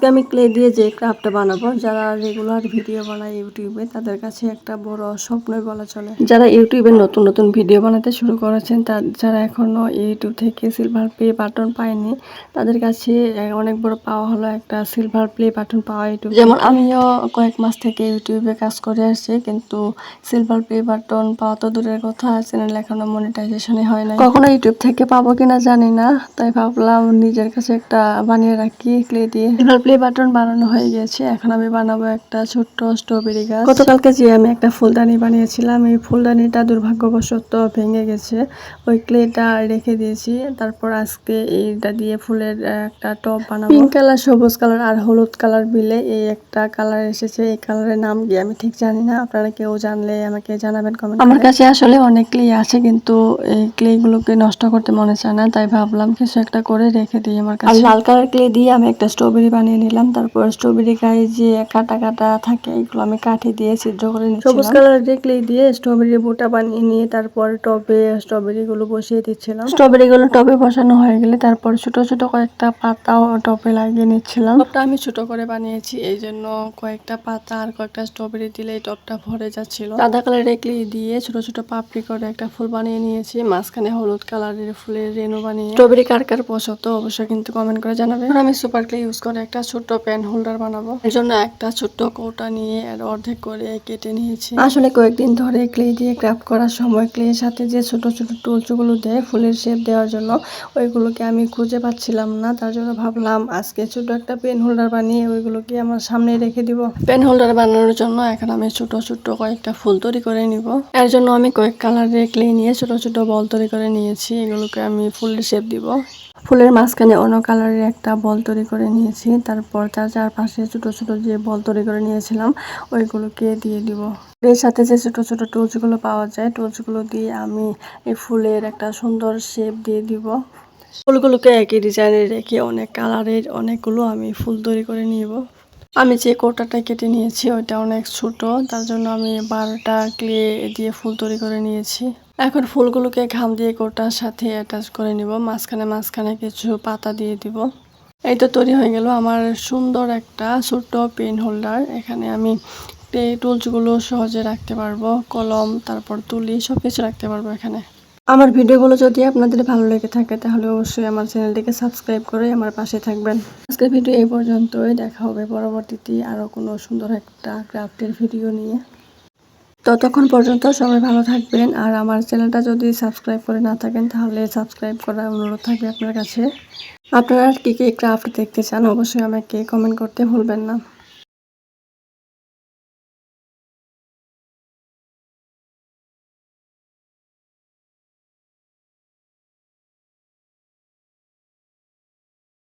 আজকে আমি ক্লে দিয়ে যে ক্রাফটটা বানাবো, যারা রেগুলার ভিডিও বানায় ইউটিউবে, তাদের কাছে একটা বড় স্বপ্নই বলা চলে। যারা ইউটিউবে নতুন নতুন ভিডিও বানাতে শুরু করেছেন তার যারা এখনও ইউটিউব থেকে সিলভার প্লে বাটন পায়নি, তাদের কাছে অনেক বড় পাওয়া হলো একটা সিলভার প্লে বাটন পাওয়া ইউটিউব। যেমন আমিও কয়েক মাস থেকে ইউটিউবে কাজ করে আসছি, কিন্তু সিলভার প্লে বাটন পাওয়া তো দূরের কথা চ্যানেল এখনও মনিটাইজেশনই হয় না কখনো ইউটিউব থেকে পাবো কিনা জানি না, তাই ভাবলাম নিজের কাছে একটা বানিয়ে রাখি ক্লে দিয়ে। সিলভার বাটন বানানো হয়ে গেছে। এখন আমি বানাবো একটা ছোট্ট স্ট্রবেরি গাছ। গতকালকে যে আমি একটা ফুলদানি বানিয়েছিলাম এই ফুলদানিটা দুর্ভাগ্যবশত ভেঙে গেছে। ওই ক্লেটা রেখে দিয়েছি। তারপর আজকে এইটা দিয়ে ফুলের একটা টব বানাবো। পিঙ্ক কালার সবুজ কালার আর হলুদ কালার মিলে এই একটা কালার এসেছে। এই কালারের নাম কি আমি ঠিক জানি না। আপনারা কেউ জানলে আমাকে জানাবেন কমেন্ট আমার কাছে আসলে অনেক ক্লে আছে কিন্তু এই ক্লে গুলোকে নষ্ট করতে মনে চায় না। তাই ভাবলাম কিছু একটা করে রেখে দিই আমার কাছে। লাল কালার ক্লে দিয়ে আমি একটা স্ট্রবেরি বানিয়ে নিলাম। তারপর স্ট্রবেরি গায়ে যে কাটা কাটা থাকে এগুলো আমি কাঠি দিয়ে ছিদ্র করে নিচ্ছিলাম সবুজ কালার ক্লে দিয়ে স্ট্রবেরি বোটা বানিয়ে নিয়ে তারপর টবে স্ট্রবেরি গুলো বসিয়ে দিচ্ছিলাম। স্ট্রবেরি গুলো টবে বসানো হয়ে গেলে তারপর ছোট ছোট কয়েকটা পাতাও টবে লাগিয়ে নিচ্ছিলাম। টবটা আমি ছোট করে বানিয়েছি এই জন্য কয়েকটা পাতা আর কয়েকটা স্ট্রবেরি দিলে এই টবটা ভরে যাচ্ছিল। সাদা কালারের ক্লে দিয়ে ছোট ছোট পাপড়ি করে একটা ফুল বানিয়ে নিয়েছি মাঝখানে হলুদ কালারের ফুলের রেনু বানিয়ে। স্ট্রবেরি কার কার পছন্দ অবশ্যই কিন্তু কমেন্ট করে জানাবে আমি সুপার ক্লে ইউজ করে একটা ছোট্ট পেন হোল্ডার বানাবো। এর জন্য একটা ছোট্ট কৌটা নিয়ে আর অর্ধেক করে কেটে নিয়েছি। আসলে কয়েকদিন ধরে ক্লে দিয়ে ক্রাফট করার সময় ক্লের সাথে যে ছোট ছোট টুলসগুলো দেয় ফুলের শেপ দেওয়ার জন্য ওইগুলোকে আমি খুঁজে পাচ্ছিলাম না। তার জন্য ভাবলাম আজকে ছোট একটা পেন হোল্ডার বানিয়ে ওইগুলোকে আমার সামনে রেখে দিব। পেন হোল্ডার বানানোর জন্য এখন আমি ছোট ছোট কয়েকটা ফুল তৈরি করে নিব। এর জন্য আমি কয়েক কালারের ক্লে নিয়ে ছোট ছোট বল তৈরি করে নিয়েছি। এগুলোকে আমি ফুলের শেপ দিব। ফুলের মাঝখানে অন্য কালারের একটা বল তৈরি করে নিয়েছি। তারপর তার চারপাশে ছোট ছোট যে বল তৈরি করে নিয়েছিলাম, ওইগুলোকে দিয়ে দিব। এর সাথে যে ছোট ছোট টুলসগুলো পাওয়া যায়, টুলসগুলো দিয়ে আমি এই ফুলের একটা সুন্দর শেপ দিয়ে দিব। ফুলগুলোকে একই ডিজাইনের রেখে অনেক কালারের অনেকগুলো আমি ফুল তৈরি করে নিব। আমি যে কোটাটা কেটে নিয়েছি, ওইটা অনেক ছোট, তার জন্য আমি বারোটা ক্লে দিয়ে ফুল তৈরি করে নিয়েছি। এখন ফুলগুলোকে ঘাম দিয়ে কোটার সাথে অ্যাটাচ করে নিব। মাঝখানে মাঝখানে কিছু পাতা দিয়ে দিব। এই তো তৈরি হয়ে গেল আমার সুন্দর একটা ছোট্ট পেন হোল্ডার। এখানে আমি এই টুলসগুলো সহজে রাখতে পারব, কলম, তারপর তুলি সব কিছু রাখতে পারব এখানে। আমার ভিডিওগুলো যদি আপনাদের ভালো লেগে থাকে, তাহলে অবশ্যই আমার চ্যানেলটিকে সাবস্ক্রাইব করে আমার পাশে থাকবেন। আজকের ভিডিও এই পর্যন্তই, দেখা হবে পরবর্তীতে আরও কোনো সুন্দর একটা ক্রাফটের ভিডিও নিয়ে। ততক্ষণ পর্যন্ত সবাই ভালো থাকবেন। আর আমার চ্যানেলটা যদি সাবস্ক্রাইব করে না থাকেন, তাহলে সাবস্ক্রাইব করার অনুরোধ থাকবে আপনার কাছে। আপনারা কী কী ক্রাফট দেখতে চান, অবশ্যই আমাকে কমেন্ট করতে ভুলবেন না।